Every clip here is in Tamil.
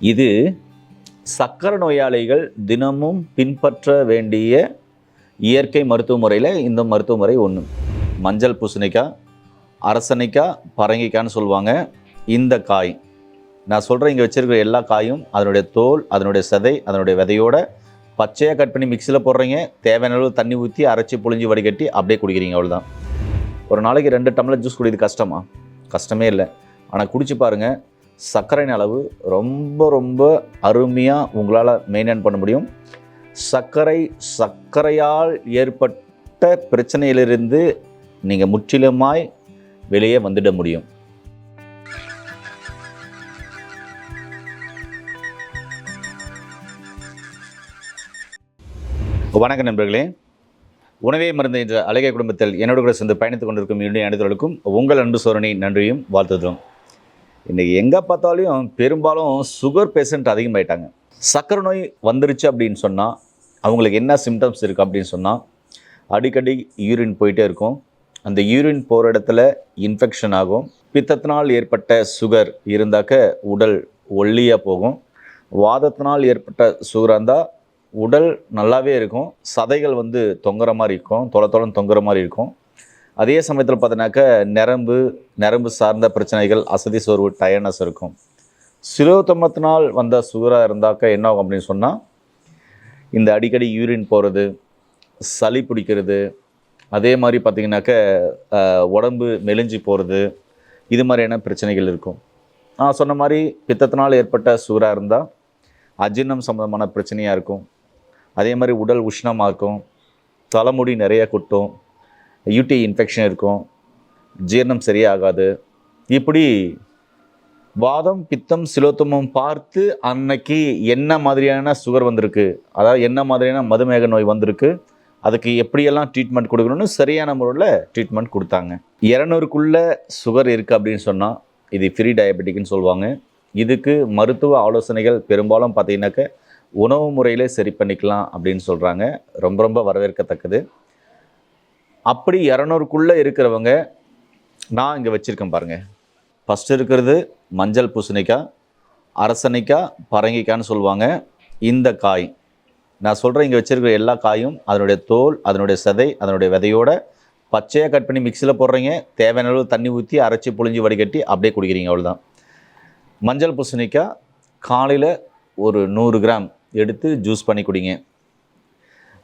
இது சக்கரை நோயாளிகள் தினமும் பின்பற்ற வேண்டிய இயற்கை மருத்துவ முறையில் இந்த மருத்துவ முறை ஒன்று மஞ்சள் பூசணிக்காய் அரசனைக்காய் பரங்கிக்காய்ன்னு சொல்லுவாங்க. இந்த காய். நான் சொல்கிற இங்கே வச்சுருக்கிற எல்லா காயும் அதனுடைய தோல் அதனுடைய சதை அதனுடைய விதையோட பச்சையாக கட் பண்ணி மிக்சியில் போடுறீங்க. தேவையான அளவு தண்ணி ஊற்றி அரைச்சி புழிஞ்சு வடிகட்டி அப்படியே குடிக்கிறீங்க அவ்வளோதான் ஒரு நாளைக்கு ரெண்டு டம்ளர் ஜூஸ் குடிக்கிறது கஷ்டமா? கஷ்டமே இல்லை. ஆனால் குடிச்சு பாருங்கள் சர்க்கரையின் அளவு ரொம்ப ரொம்ப அருமையாக உங்களால் மெயின்டைன் பண்ண முடியும். சர்க்கரை சர்க்கரையால் ஏற்பட்ட பிரச்சனையிலிருந்து நீங்கள் முற்றிலுமாய் வெளியே வந்துட முடியும். வணக்கம் நண்பர்களே. உணவே மருந்து என்ற அழகிய குடும்பத்தில் என்னோடு கூட சேர்ந்து பயணித்துக் கொண்டிருக்கும் என்னுடைய அனைத்தவர்களுக்கும் உங்கள் அன்பு சோரணி நன்றியும் வாழ்த்துகிறோம் இன்றைக்கி எங்கே பார்த்தாலும் பெரும்பாலும் சுகர் பேஷண்ட் அதிகமாயிட்டாங்க. சக்கரை நோய் வந்துருச்சு அப்படின்னு சொன்னால் அவங்களுக்கு என்ன சிம்டம்ஸ் இருக்குது அப்படின்னு சொன்னால் அடிக்கடி யூரின் போயிட்டே இருக்கும். அந்த யூரின் போகிற இடத்துல இன்ஃபெக்ஷன் ஆகும். பித்தத்தினால் ஏற்பட்ட சுகர் இருந்தாக்க உடல் ஒல்லியாக போகும். வாதத்தினால் ஏற்பட்ட சுகராக இருந்தால் உடல் நல்லாவே இருக்கும். சதைகள் வந்து தொங்குற மாதிரி இருக்கும். தொலை தொலைன்னு தொங்குற மாதிரி இருக்கும். அதே சமயத்தில் பார்த்தீங்கன்னாக்க நரம்பு நரம்பு சார்ந்த பிரச்சனைகள் அசதி சோர்வு டயர்னஸ் இருக்கும். சிலோத்தமத்தினால் வந்த சுகராக இருந்தாக்க என்ன ஆகும் அப்படின்னு சொன்னால் இந்த அடிக்கடி யூரின் போகிறது சளி பிடிக்கிறது அதே மாதிரி பார்த்திங்கனாக்க உடம்பு மெலிஞ்சு போகிறது இது மாதிரியான பிரச்சனைகள் இருக்கும். நான் சொன்ன மாதிரி பித்தத்தினால் ஏற்பட்ட சுகராக இருந்தால் அஜீர்ணம் சம்மந்தமான பிரச்சனையாக இருக்கும். அதே மாதிரி உடல் உஷ்ணமாக இருக்கும் தலைமுடி நிறைய கொட்டும் யூடி இன்ஃபெக்ஷன் இருக்கும். ஜீரணம் சரியாகாது. இப்படி வாதம் பித்தம் சிலோத்தமும் பார்த்து அன்னைக்கு என்ன மாதிரியான சுகர் வந்திருக்கு? அதாவது என்ன மாதிரியான மதுமேக நோய் வந்திருக்கு? அதுக்கு எப்படியெல்லாம் ட்ரீட்மெண்ட் கொடுக்கணும்னு சரியான முறையில் ட்ரீட்மெண்ட் கொடுத்தாங்க. இரநூறுக்குள்ளே சுகர் இருக்குது அப்படின்னு சொன்னால் இது ஃப்ரீ டயபெட்டிக்னு சொல்லுவாங்க. இதுக்கு மருத்துவ ஆலோசனைகள் பெரும்பாலும் பார்த்தீங்கன்னாக்க உணவு முறையிலே சரி பண்ணிக்கலாம் அப்படின்னு சொல்கிறாங்க ரொம்ப ரொம்ப வரவேற்கத்தக்கது. அப்படி இரநூறுக்குள்ளே இருக்கிறவங்க நான் இங்கே வச்சுருக்கேன் பாருங்கள் ஃபஸ்ட்டு இருக்கிறது மஞ்சள் பூசணிக்காய் அரசணிக்காய் பரங்கிக்காய்னு சொல்லுவாங்க. இந்த காய். நான் சொல்கிறேன் இங்கே வச்சுருக்கிற எல்லா காயும் அதனுடைய தோல் அதனுடைய சதை அதனுடைய விதையோட பச்சையாக கட் பண்ணி மிக்சியில் போடுறீங்க. தேவையான அளவு தண்ணி ஊற்றி அரைச்சி புழிஞ்சு வடிகட்டி அப்படியே குடிக்கிறீங்க அவ்வளோதான் மஞ்சள் பூசணிக்காய் காலையில் ஒரு நூறு கிராம் எடுத்து ஜூஸ் பண்ணி குடிங்க.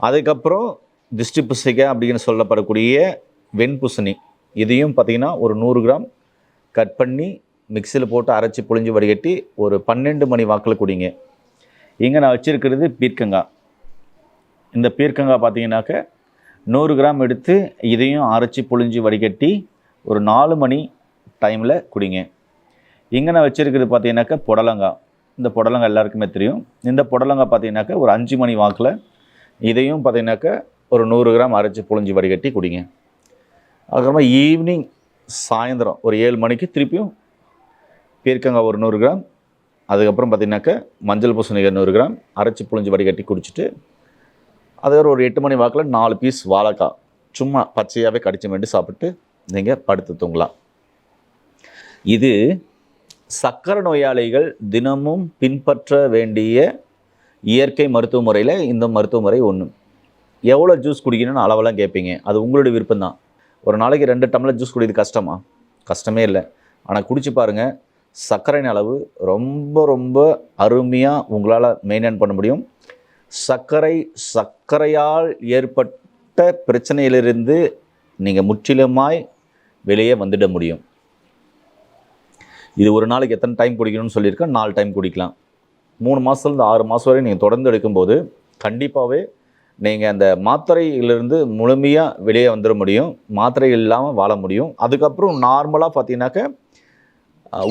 அதுக்கப்புறம் திஷ்டி பூசணிக்காய் அப்படின்னு சொல்லப்படக்கூடிய வெண்பூசணி இதையும் பார்த்தீங்கன்னா ஒரு நூறு கிராம் கட் பண்ணி மிக்சியில் போட்டு அரைச்சி புழிஞ்சு வடிகட்டி ஒரு பன்னெண்டு மணி வாக்கில் குடிங்க. இங்கே நான் வச்சுருக்கிறது பீர்க்கங்காய் இந்த பீர்க்கங்காய் பார்த்தீங்கன்னாக்க நூறு கிராம் எடுத்து இதையும் அரைச்சி புழிஞ்சு வடிகட்டி ஒரு நாலு மணி டைமில் குடிங்க. இங்கே நான் வச்சுருக்கிறது பார்த்தீங்கன்னாக்கா புடலங்காய் இந்த புடலங்காய் எல்லாருக்குமே தெரியும். இந்த புடலங்காய் பார்த்தீங்கன்னாக்கா ஒரு அஞ்சு மணி வாக்கில் இதையும் பார்த்தீங்கன்னாக்கா ஒரு நூறு கிராம் அரைச்சி புழிஞ்சு வடிகட்டி குடிங்க. அதுக்கப்புறமா ஈவினிங் சாயந்தரம் ஒரு ஏழு மணிக்கு திருப்பியும் பீர்க்கங்காய் ஒரு நூறு கிராம். அதுக்கப்புறம் பார்த்தீங்கன்னாக்கா மஞ்சள் பூசணிக்காய் நூறு கிராம் அரைச்சி புழிஞ்சு வடிகட்டி குடிச்சிட்டு அதுக்கப்புறம் ஒரு எட்டு மணி வாக்கில் நாலு பீஸ் வாழைக்காய் சும்மா பச்சையாகவே கடிச்சு வேண்டி சாப்பிட்டு நீங்கள் படுத்து தூங்கலாம். இது சக்கரை நோயாளிகள் தினமும் பின்பற்ற வேண்டிய இயற்கை மருத்துவ முறையில் இந்த மருத்துவ முறை ஒன்று எவ்வளோ ஜூஸ் குடிக்கணும்னு அளவெல்லாம் கேட்பீங்க. அது உங்களுடைய விருப்பம் தான் ஒரு நாளைக்கு ரெண்டு டம்ளர் ஜூஸ் குடிக்கிறது கஷ்டமா? கஷ்டமே இல்லை. ஆனால் குடிச்சு பாருங்கள் சர்க்கரையின் அளவு ரொம்ப ரொம்ப அருமையாக உங்களால் மெயின்டைன் பண்ண முடியும். சர்க்கரை சர்க்கரையால் ஏற்பட்ட பிரச்சனையிலிருந்து நீங்கள் முற்றிலுமாய் வெளியே வந்துட முடியும். இது ஒரு நாளைக்கு எத்தனை டைம் குடிக்கணும்னு சொல்லியிருக்கேன். நாலு டைம் குடிக்கலாம். மூணு மாதத்துலேருந்து ஆறு மாதம் வரை நீங்கள் தொடர்ந்து எடுக்கும்போது கண்டிப்பாகவே நீங்கள் அந்த மாத்திரையிலிருந்து முழுமையாக வெளியே வந்துட முடியும். மாத்திரை இல்லாமல் வாழ முடியும். அதுக்கப்புறம் நார்மலாக பார்த்தீங்கன்னாக்க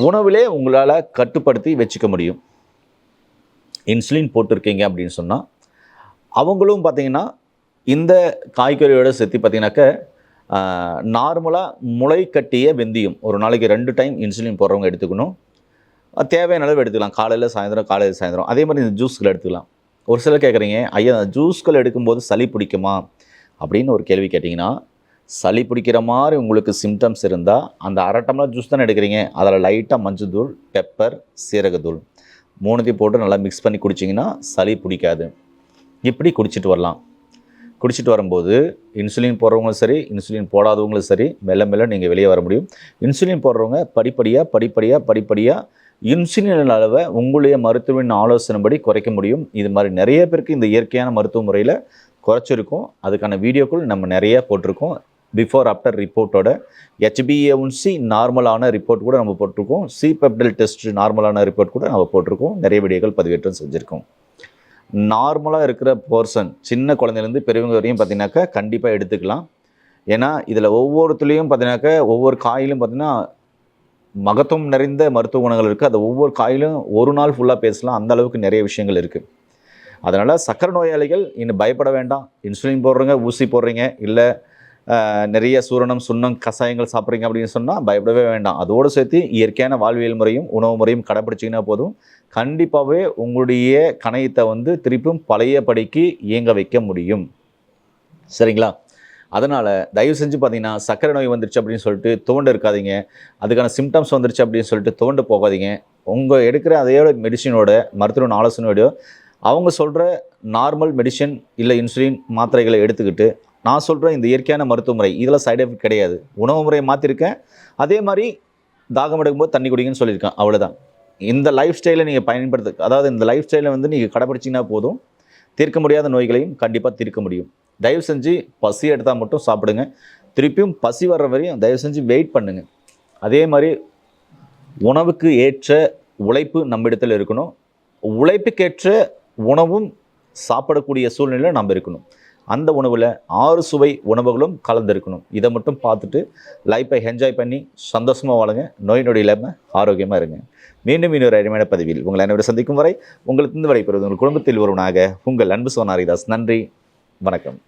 உணவிலே உங்களால் கட்டுப்படுத்தி வச்சுக்க முடியும். இன்சுலின் போட்டிருக்கீங்க அப்படின்னு சொன்னால் அவங்களும் பார்த்தீங்கன்னா இந்த காய்கறியோட சேர்த்து பார்த்தீங்கன்னாக்க நார்மலாக முளை கட்டிய வெந்தயம். ஒரு நாளைக்கு ரெண்டு டைம் இன்சுலின் போடுறவங்க எடுத்துக்கணும். தேவையான அளவு எடுத்துக்கலாம். காலையில் சாயந்தரம் காலையில் சாயந்தரம். அதே மாதிரி இந்த ஜூஸ்கள் எடுத்துக்கலாம். ஒரு சிலர் கேட்குறீங்க ஐயா ஜூஸ்கள் எடுக்கும்போது சளி பிடிக்குமா? அப்படின்னு ஒரு கேள்வி கேட்டிங்கன்னா சளி பிடிக்கிற மாதிரி உங்களுக்கு சிம்டம்ஸ் இருந்தால் அந்த அரை டம்ளர் ஜூஸ் தானே எடுக்கிறீங்க. அதில் லைட்டாக மஞ்சள் தூள் பெப்பர் சீரகத்தூள் மூணுத்தையும் போட்டு நல்லா மிக்ஸ் பண்ணி குடிச்சிங்கன்னா சளி பிடிக்காது. இப்படி குடிச்சிட்டு வரலாம். குடிச்சிட்டு வரும்போது இன்சுலின் போடுறவங்களும் சரி இன்சுலின் போடாதவங்களும் சரி மெல்ல மெல்ல நீங்கள் வெளியே வர முடியும். இன்சுலின் போடுறவங்க படிப்படியாக படிப்படியாக படிப்படியாக இன்சுலின் அளவை உங்களுடைய மருத்துவரின் ஆலோசனைப்படி குறைக்க முடியும். இது மாதிரி நிறைய பேருக்கு இந்த இயற்கையான மருத்துவ முறையில் குறைச்சிருக்கோம். அதுக்கான வீடியோக்கள் நம்ம நிறைய போட்டிருக்கோம். பிஃபோர் ஆஃப்டர் ரிப்போர்ட்டோட ஹெச்பிஏஒன்சி நார்மலான ரிப்போர்ட் கூட நம்ம போட்டிருக்கோம். சி பெப்டல் டெஸ்ட் நார்மலான ரிப்போர்ட் கூட நம்ம போட்டிருக்கோம். நிறைய வீடியோக்கள் பதிவேற்றம் செஞ்சுருக்கோம். நார்மலாக இருக்கிற போர்சன் சின்ன குழந்தைலேருந்து பெரியவங்க வரையும் பார்த்தீங்கன்னாக்கா கண்டிப்பாக எடுத்துக்கலாம். ஏன்னா இதில் ஒவ்வொருத்துலேயும் பார்த்தீங்கன்னாக்கா ஒவ்வொரு காயிலும் பார்த்தீங்கன்னா மகத்துவம் நிறைந்த மருத்துவ குணங்கள் இருக்குது அது ஒவ்வொரு காயிலும் ஒரு நாள் ஃபுல்லாக பேசலாம். அந்த அளவுக்கு நிறைய விஷயங்கள் இருக்குது அதனால் சக்கரை நோயாளிகள் இன்னும் பயப்பட வேண்டாம். இன்சுலின் போடுறீங்க ஊசி போடுறீங்க இல்லை நிறைய சூரணம் சுண்ணம் கஷாயங்கள் சாப்பிட்றீங்க அப்படின்னு சொன்னால் பயப்படவே வேண்டாம். அதோடு சேர்த்து இயற்கையான வாழ்வியல் முறையும் உணவு முறையும் கடைப்பிடிச்சிங்கன்னா போதும். கண்டிப்பாகவே உங்களுடைய கணையத்தை வந்து திருப்பியும் பழையபடிக்கு இயங்க வைக்க முடியும். சரிங்களா? அதனால் தயவு செஞ்சு பார்த்தீங்கன்னா சர்க்கரை நோய் வந்துருச்சு அப்படின்னு சொல்லிட்டு துவண்டு இருக்காதீங்க. அதுக்கான சிம்டம்ஸ் வந்துருச்சு அப்படின்னு சொல்லிட்டு துவண்டு போகாதீங்க. உங்கள் எடுக்கிற அதையோட மெடிசினோட மருத்துவ ஆலோசனையோட அவங்க சொல்கிற நார்மல் மெடிசன் இல்லை இன்சுலின் மாத்திரைகளை எடுத்துக்கிட்டு நான் சொல்கிற இந்த இயற்கையான மருத்துவ முறை இதில் சைடு எஃபெக்ட் கிடையாது. உணவு முறையை மாற்றிருக்கேன் அதே மாதிரி தாகம் எடுக்கும்போது தண்ணி குடிங்கன்னு சொல்லியிருக்கேன். அவ்வளோதான் இந்த லைஃப் ஸ்டைலை நீங்கள் பயன்படுத்த அதாவது இந்த லைஃப் ஸ்டைலை வந்து நீங்கள் கடைப்பிடிச்சிங்கன்னா போதும். தீர்க்க முடியாத நோய்களையும் கண்டிப்பாக தீர்க்க முடியும். தயவு செஞ்சு பசி எடுத்தால் மட்டும் சாப்பிடுங்க. திருப்பியும் பசி வர்ற வரையும் தயவு செஞ்சு வெயிட் பண்ணுங்கள் அதே மாதிரி உணவுக்கு ஏற்ற உழைப்பு நம்மிடத்தில் இருக்கணும். உழைப்புக்கேற்ற உணவும் சாப்பிடக்கூடிய சூழ்நிலையில் நம்ம இருக்கணும். அந்த உணவில் ஆறு சுவை உணவுகளும் கலந்துருக்கணும். இதை மட்டும் பார்த்துட்டு லைஃப்பை என்ஜாய் பண்ணி சந்தோஷமாக வாழுங்க. நோய் நொடி இல்லாமல் ஆரோக்கியமாக இருங்க. மீண்டும் இன்னொரு அருமையான பதிவில் உங்களை அனைவரும் சந்திக்கும் வரை உங்களுக்கு இருந்து விடைபெறுவது உங்கள் குடும்பத்தில் ஒருவனாக உங்கள் அன்பு சோனாரிதாஸ். நன்றி. வணக்கம்.